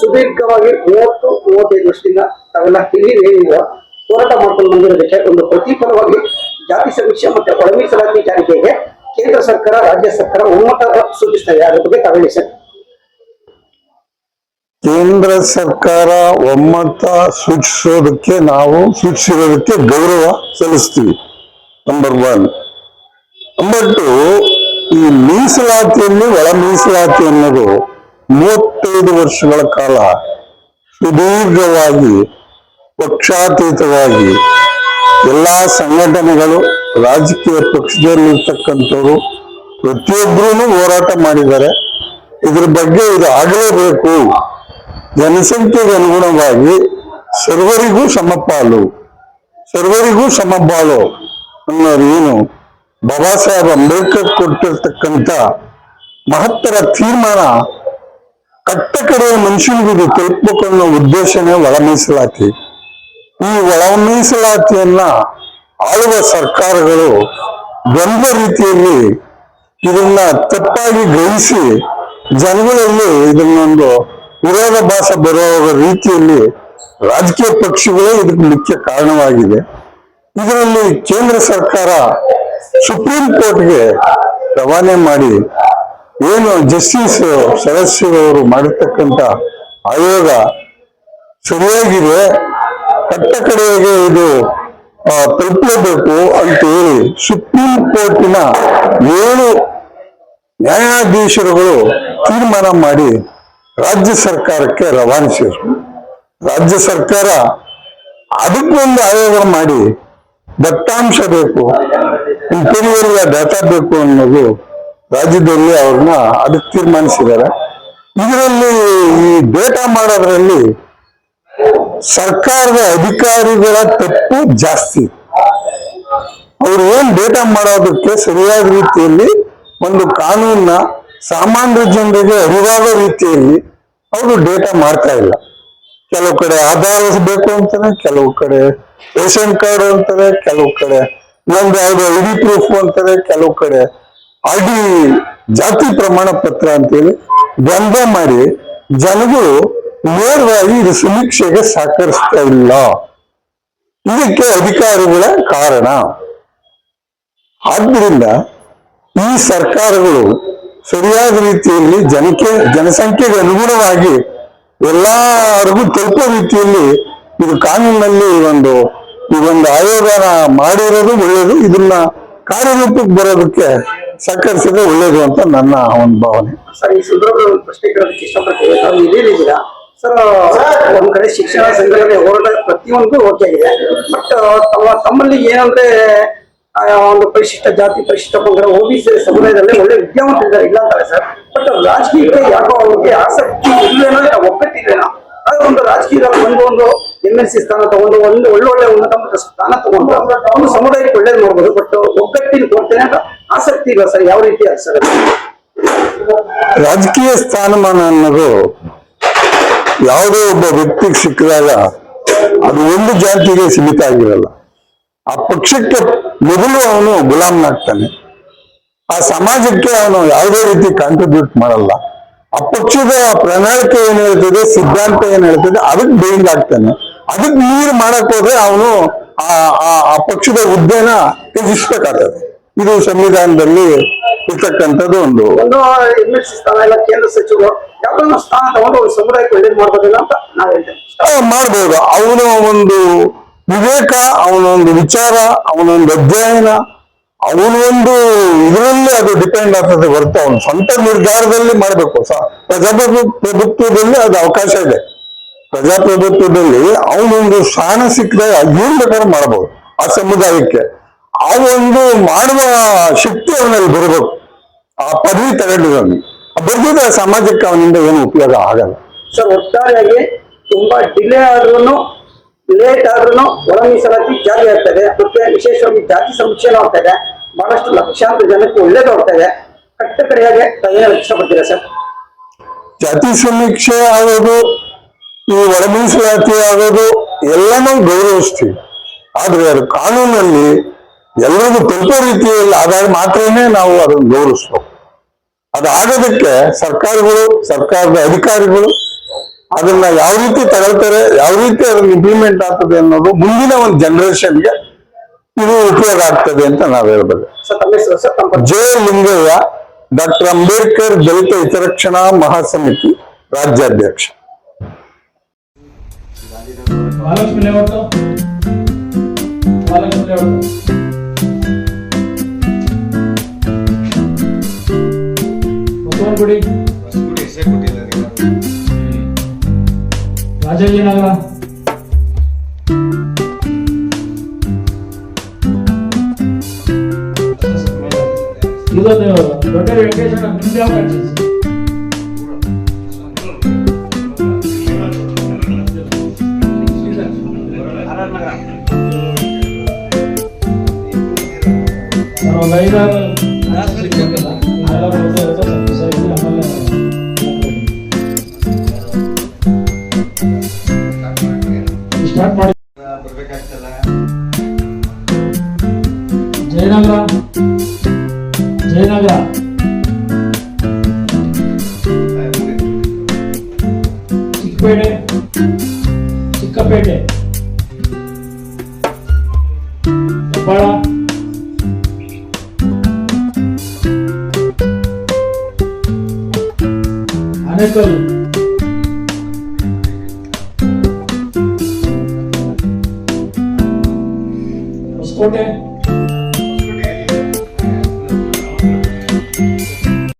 ಸುದೀರ್ಘವಾಗಿ ಮೂವತ್ತು, ಮೂವತ್ತೈದು ವರ್ಷದಿಂದ ತಾವೆಲ್ಲ ಹಿರಿಯ ಹೇಳಿರುವ ಹೋರಾಟ ಮಾಡ್ಕೊಂಡು ಬಂದಿರೋದಕ್ಕೆ ಒಂದು ಪ್ರತಿಫಲವಾಗಿ ಜಾತಿ ಸಮೀಕ್ಷೆ ಮತ್ತೆ ಒಳ ಮೀಸಲಾತಿ ಜಾರಿಗೆಗೆ ಕೇಂದ್ರ ಸರ್ಕಾರ, ರಾಜ್ಯ ಸರ್ಕಾರ ಒಮ್ಮತ ಸೂಚಿಸ್ತಾ ಇದೆ. ಅದ್ರ ಬಗ್ಗೆ ತಾವೇಳಿ ಸರ್. ಕೇಂದ್ರ ಸರ್ಕಾರ ಒಮ್ಮತ ಸೂಚಿಸೋದಕ್ಕೆ ನಾವು ಸೂಚಿಸಿರೋದಕ್ಕೆ ಗೌರವ ಸಲ್ಲಿಸ್ತೀವಿ. ನಂಬರ್ ಒನ್ ನಂಬರ್ ಟು ಈ ಮೀಸಲಾತಿಯಲ್ಲಿ ಒಳ ಮೀಸಲಾತಿ ಅನ್ನೋದು ಮೂವತ್ತೈದು ವರ್ಷಗಳ ಕಾಲ ಸುದೀರ್ಘವಾಗಿ, ಪಕ್ಷಾತೀತವಾಗಿ ಎಲ್ಲಾ ಸಂಘಟನೆಗಳು, ರಾಜಕೀಯ ಪಕ್ಷದಲ್ಲಿರ್ತಕ್ಕಂಥವ್ರು ಪ್ರತಿಯೊಬ್ಬರೂ ಹೋರಾಟ ಮಾಡಿದ್ದಾರೆ. ಇದ್ರ ಬಗ್ಗೆ ಇದು ಆಗಲೇಬೇಕು. ಜನಸಂಖ್ಯೆಗೆ ಅನುಗುಣವಾಗಿ ಸರ್ವರಿಗೂ ಸಮಪಾಲು ಸರ್ವರಿಗೂ ಸಮಬಾಳು ಅನ್ನೋರು ಏನು? ಬಾಬಾ ಸಾಹೇಬ್ ಅಂಬೇಡ್ಕರ್ ಕೊಟ್ಟಿರ್ತಕ್ಕಂಥ ಮಹತ್ತರ ತೀರ್ಮಾನ ಕಟ್ಟ ಕಡೆಯ ಮನುಷ್ಯನಿಗೆ ತಲುಪಬೇಕು ಅನ್ನೋ ಉದ್ದೇಶನೇ ಒಳ ಮೀಸಲಾತಿ ಈ ಒಳ ಮೀಸಲಾತಿಯನ್ನ ಆಳುವ ಸರ್ಕಾರಗಳು ದ್ವಂದ್ವ ರೀತಿಯಲ್ಲಿ ಇದನ್ನ ತಪ್ಪಾಗಿ ಗ್ರಹಿಸಿ ಜನಗಳಲ್ಲಿ ಇದನ್ನೊಂದು ವಿರೋಧ ಭಾಷೆ ಬರೋ ರೀತಿಯಲ್ಲಿ ರಾಜಕೀಯ ಪಕ್ಷಗಳೇ ಇದಕ್ಕೆ ಮುಖ್ಯ ಕಾರಣವಾಗಿದೆ. ಇದರಲ್ಲಿ ಕೇಂದ್ರ ಸರ್ಕಾರ ಸುಪ್ರೀಂ ಕೋರ್ಟ್ಗೆ ರವಾನೆ ಮಾಡಿ ಏನು ಜಸ್ಟಿಸ್ ಸದಸ್ಯರವರು ಮಾಡಿರ್ತಕ್ಕಂಥ ಆಯೋಗ ಸರಿಯಾಗಿದೆ, ಕಟ್ಟ ಕಡೆಗೆ ಇದು ತಲುಪಬೇಕು ಅಂತ ಹೇಳಿ ಸುಪ್ರೀಂ ಕೋರ್ಟಿನ ಏಳು ನ್ಯಾಯಾಧೀಶರುಗಳು ತೀರ್ಮಾನ ಮಾಡಿ ರಾಜ್ಯ ಸರ್ಕಾರಕ್ಕೆ ರವಾನಿಸಿದರು. ರಾಜ್ಯ ಸರ್ಕಾರ ಅದಕ್ಕೊಂದು ಆಯೋಗ ಮಾಡಿ ದತ್ತಾಂಶ ಬೇಕು ಇಂಟೀರಿಯರ್ ಡಾಟಾ ಬೇಕು ಅನ್ನೋದು ರಾಜ್ಯದಲ್ಲಿ ಅವ್ರನ್ನ ಅದಕ್ಕೆ ತೀರ್ಮಾನಿಸಿದ್ದಾರೆ. ಇದರಲ್ಲಿ ಈ ಡೇಟಾ ಮಾಡೋದ್ರಲ್ಲಿ ಸರ್ಕಾರದ ಅಧಿಕಾರಿಗಳ ತಪ್ಪು ಜಾಸ್ತಿ. ಅವ್ರು ಏನ್ ಡೇಟಾ ಮಾಡೋದಕ್ಕೆ ಸರಿಯಾದ ರೀತಿಯಲ್ಲಿ ಒಂದು ಕಾನೂನ ಸಾಮಾನ್ಯ ಜನರಿಗೆ ಅರಿವಾದ ರೀತಿಯಲ್ಲಿ ಅವರು ಡೇಟಾ ಮಾಡ್ತಾ ಇಲ್ಲ. ಕೆಲವು ಕಡೆ ಆಧಾರ್ ಬೇಕು ಅಂತಾನೆ ಕೆಲವು ಕಡೆ ರೇಷನ್ ಕಾರ್ಡ್ ಅಂತಾರೆ, ಕೆಲವು ಕಡೆ ನಮ್ದು ಯಾವ್ದು ಐ ಡಿ ಪ್ರೂಫ್ ಅಂತಾರೆ, ಕೆಲವು ಕಡೆ ಆರ್ ಡಿ ಜಾತಿ ಪ್ರಮಾಣ ಪತ್ರ ಅಂತೇಳಿ ದ್ವಂದ್ವ ಮಾಡಿ ಜನಗಳು ನೇರವಾಗಿ ಇದು ಸಮೀಕ್ಷೆಗೆ ಸಹಕರಿಸ್ತಾ ಇಲ್ಲ. ಇದಕ್ಕೆ ಅಧಿಕಾರಿಗಳ ಕಾರಣ. ಆದ್ದರಿಂದ ಈ ಸರ್ಕಾರಗಳು ಸರಿಯಾದ ರೀತಿಯಲ್ಲಿ ಜನಕ್ಕೆ ಜನಸಂಖ್ಯೆಗೆ ಅನುಗುಣವಾಗಿ ಎಲ್ಲರಿಗೂ ತಲುಪೋ ರೀತಿಯಲ್ಲಿ ಇದು ಕಾನೂನಲ್ಲಿ ಒಂದು ಈ ಒಂದು ಆಯೋಗನ ಮಾಡಿರೋದು ಒಳ್ಳೆಯದು. ಇದನ್ನ ಕಾರ್ಯರೂಪಕ್ಕೆ ಬರೋದಕ್ಕೆ ಸಹಕರಿಸಿದ್ರೆ ಒಳ್ಳೇದು ಅಂತ ನನ್ನ ಒಂದು ಭಾವನೆ. ಸರ್ ಈ ಸಂದರ್ಭದಲ್ಲಿ ಪ್ರಶ್ನೆ ಕೇಳೋದಕ್ಕೆ ಇಷ್ಟಪಡ್ತೀವಿ ಸರ್ ಒಂದ್ ಕಡೆ ಶಿಕ್ಷಣ ಸಂಘಟನೆ ಹೋರಾಟ ಪ್ರತಿಯೊಂದು ಓಕೆ ಆಗಿದೆ. ಬಟ್ ತಮ್ಮ ತಮ್ಮಲ್ಲಿ ಏನಂದ್ರೆ ಆ, ಒಂದು ಪರಿಶಿಷ್ಟ ಜಾತಿ ಪರಿಶಿಷ್ಟ ಪಂಗಡ ಓಬಿಸಿ ಸಮುದಾಯದಲ್ಲಿ ಒಳ್ಳೆ ವಿದ್ಯಾವಂತರಿದ್ದಾರೆ. ಇಲ್ಲ ಅಂತಾರೆ ಸರ್. ಬಟ್ ರಾಜಕೀಯಕ್ಕೆ ಯಾಕೋ ಅವ್ರಿಗೆ ಆಸಕ್ತಿ ಇಲ್ವೇನೋ ಇಲ್ಲ ಒಗ್ಗಟ್ಟಿಲ್ವೇನೋ ಆದ್ರೆ ಒಂದು ರಾಜಕೀಯದಲ್ಲಿ ಒಂದು ಒಂದು ಎಂ ಎಲ್ ಸಿ ಸ್ಥಾನ ತಗೊಂಡು ಒಂದು ಒಳ್ಳೊಳ್ಳೆ ಉನ್ನತ ಸ್ಥಾನ ತಗೊಂಡು ಒಂದು ಸಮುದಾಯಕ್ಕೆ ಒಳ್ಳೇದು ನೋಡ್ಬೋದು ಬಟ್ ಒಗ್ಗಟ್ಟಿನ ಕೊಡ್ತೇನೆ ಅಂತ ಆಸಕ್ತಿ ಇಲ್ಲ ಸರ್? ಯಾವ ರೀತಿ ಸರ್ ರಾಜಕೀಯ ಸ್ಥಾನಮಾನ ಅನ್ನೋದು ಯಾವುದೋ ಒಬ್ಬ ವ್ಯಕ್ತಿಗೆ ಸಿಕ್ಕಿದಾಗ ಅದು ಒಂದು ಜಾತಿಗೆ ಸೀಮಿತ ಆಗಿರಲ್ಲ. ಆ ಪಕ್ಷಕ್ಕೆ ಮೊದಲು ಅವನು ಗುಲಾಮನಾಗ್ತಾನೆ ಆ ಸಮಾಜಕ್ಕೆ ಅವನು ಯಾವುದೇ ರೀತಿ ಕಾಂಟ್ರಿಬ್ಯೂಟ್ ಮಾಡಲ್ಲ. ಆ ಪಕ್ಷದ ಪ್ರಣಾಳಿಕೆ ಏನ್ ಹೇಳ್ತದೆ, ಸಿದ್ಧಾಂತ ಏನ್ ಹೇಳ್ತದೆ, ಅದಕ್ಕೆ ಬೇಯಿಂಗ್ ಆಗ್ತಾನೆ. ಅದಕ್ಕೆ ನೀರು ಮಾಡಕ್ ಹೋದ್ರೆ ಅವನು ಆ ಪಕ್ಷದ ಹುದ್ದೆನ ತ್ಯಜಿಸ್ಬೇಕಾಗ್ತದೆ ಇದು ಸಂವಿಧಾನದಲ್ಲಿ ಇರ್ತಕ್ಕಂಥದ್ದು ಒಂದು. ಕೇಂದ್ರ ಸಚಿವರು ಸ್ಥಾನ ತಗೊಂಡು ಸಮುದಾಯಕ್ಕೆ ಒಳ್ಳೇದು ಮಾಡ್ಬೋದಿಲ್ಲ ಅಂತ ನಾವ್ ಹೇಳ್ತೇವೆ. ಆ, ಮಾಡ್ಬೋದು. ಅವನ ಒಂದು ವಿವೇಕ ಅವನೊಂದು ವಿಚಾರ ಅವನೊಂದು ಅಧ್ಯಯನ ಅವನೊಂದು ಇದರಲ್ಲಿ ಅದು ಡಿಪೆಂಡ್ ಆಗ್ತದೆ ಹೊರತು. ಅವನು ಸ್ವಂತ ನಿರ್ಧಾರದಲ್ಲಿ ಮಾಡಬೇಕು ಸಹ ಪ್ರಜಾಪ್ರಭು ಪ್ರಭುತ್ವದಲ್ಲಿ ಅದು ಅವಕಾಶ ಇದೆ. ಪ್ರಜಾಪ್ರಭುತ್ವದಲ್ಲಿ ಅವನೊಂದು ಸ್ಥಾನ ಸಿಕ್ಕರೆ ಏನ್ ಬೇಕಾದ್ರೂ ಮಾಡಬಹುದು ಆ ಸಮುದಾಯಕ್ಕೆ. ಆ ಒಂದು ಮಾಡುವ ಶಕ್ತಿ ಅವನಲ್ಲಿ ಬರಬೇಕು. ಆ ಪದವಿ ತಗೊಂಡಿದ್ದಾನೆ ಬರ್ದಿದ್ರೆ ಸಮಾಜಕ್ಕೆ ಅವನಿಂದ ಏನು ಉಪಯೋಗ ಆಗಲ್ಲ. ಸರ್ ಒಟ್ಟಾರೆಯಾಗಿ ತುಂಬಾ ಡಿಲೇ ಆದ್ರೂ ಲೇಟ್ ಆದ್ರೂ ಒಳ ಮೀಸಲಾತಿ ಜಾರಿ ಆಗ್ತದೆ. ಮತ್ತೆ ವಿಶೇಷವಾಗಿ ಜಾತಿ ಸಮೀಕ್ಷೆನೂ ಆಗ್ತದೆ. ಬಹಳಷ್ಟು ಲಕ್ಷಾಂತರ ಜನಕ್ಕೆ ಒಳ್ಳೇದು ಆಗ್ತದೆ ಕಟ್ಟ ಕಡೆಯಾಗಿ ಇಷ್ಟಪಡ್ತೀರಾ ಸರ್? ಜಾತಿ ಸಮೀಕ್ಷೆ ಆಗೋದು ಈ ಒಳ ಮೀಸಲಾತಿ ಆಗೋದು ಎಲ್ಲನೂ ಗೌರವಿಸ್ತೀವಿ. ಆದ್ರೆ ಅದು ಕಾನೂನಲ್ಲಿ ಎಲ್ಲರಿಗೂ ತಲುಪೋ ರೀತಿಯಲ್ಲಿ ಆದಾಗ ಮಾತ್ರನೇ ನಾವು ಅದನ್ನು ಗೌರವಿಸ್ಬೇಕು. ಅದಾಗೋದಕ್ಕೆ ಸರ್ಕಾರಗಳು ಸರ್ಕಾರದ ಅಧಿಕಾರಿಗಳು ಅದನ್ನ ಯಾವ ರೀತಿ ತಗೊಳ್ತಾರೆ ಯಾವ ರೀತಿ ಅದನ್ನ ಇಂಪ್ಲಿಮೆಂಟ್ ಆಗ್ತದೆ ಅನ್ನೋದು ಮುಂದಿನ ಒಂದು ಜನರೇಷನ್ಗೆ ಇದು ಉಪಯೋಗ ಆಗ್ತದೆ ಅಂತ ನಾವು ಹೇಳ್ಬೋದು. ಜೆ ಲಿಂಗಯ್ಯ ಡಾಕ್ಟರ್ ಅಂಬೇಡ್ಕರ್ ದಲಿತ ಹಿತರಕ್ಷಣಾ ಮಹಾಸಮಿತಿ ರಾಜ್ಯಾಧ್ಯಕ್ಷ. ಮಹಾಲಕ್ಷ್ಮಿ ಲೇಔಟ್. ಮಹಾಲಕ್ಷ್ಮಿ ಲೇಔಟ್. ಬಸವನಗುಡಿ ರಾಜಾಜಿನಗರ ಇದೊಂದು ದೊಡ್ಡ ವೆಂಕಟೇಶ್ವರ ನಿಮ್ದು ಯಾವ ಆಮೇಲೆ ಸ್ಟಾರ್ಟ್ ಮಾಡಿ ಜಯನಗರ ಜಯನಗರ ಚಿಕ್ಕಪೇಟೆ ಚಿಕ್ಕಪೇಟೆ అనకలు उसको